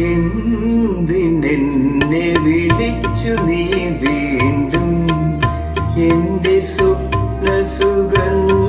എന്തിനെന്നെ വിളിച്ചു നീ വീണ്ടും? എന്റെ സ്വപ്ന സുഗന്ധമേ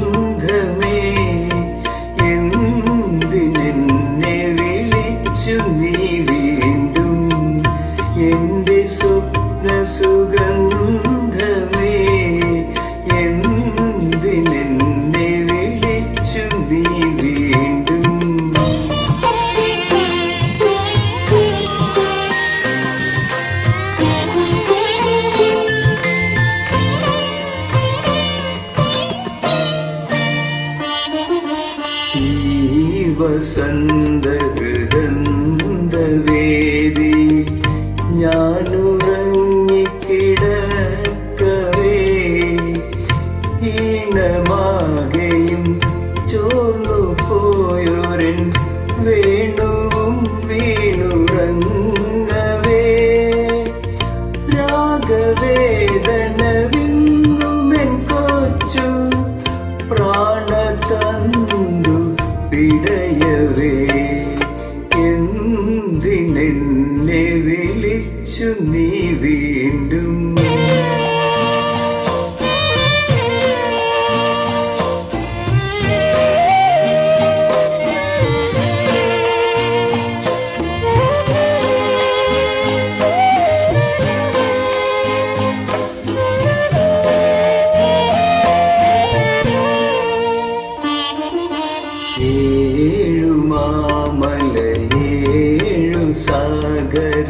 വസന്ത ഹൃദന്തവേദി ഞാനുറങ്ങിക്കിടക്കവേ. ഈണമാകെയും ചോർന്നു പോയൊരൻ വേണുവും വീണുറങ്ങവേ. രാഗവേദന വിങ്ങുമെൻ കൊച്ചു പ്രാണതന്തു വീണ്ടും. ഏഴു മാമല ഏഴു സാഗര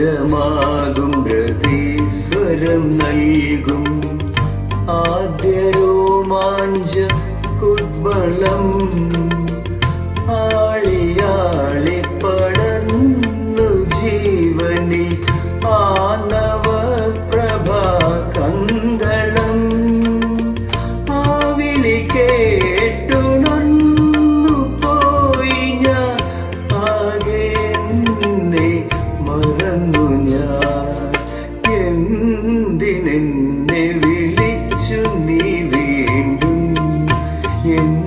ആർദ്രമാകും ഹൃദീശ്വരം നൽകും. ആദ്യ രോമാഞ്ച കുദ്ബളം in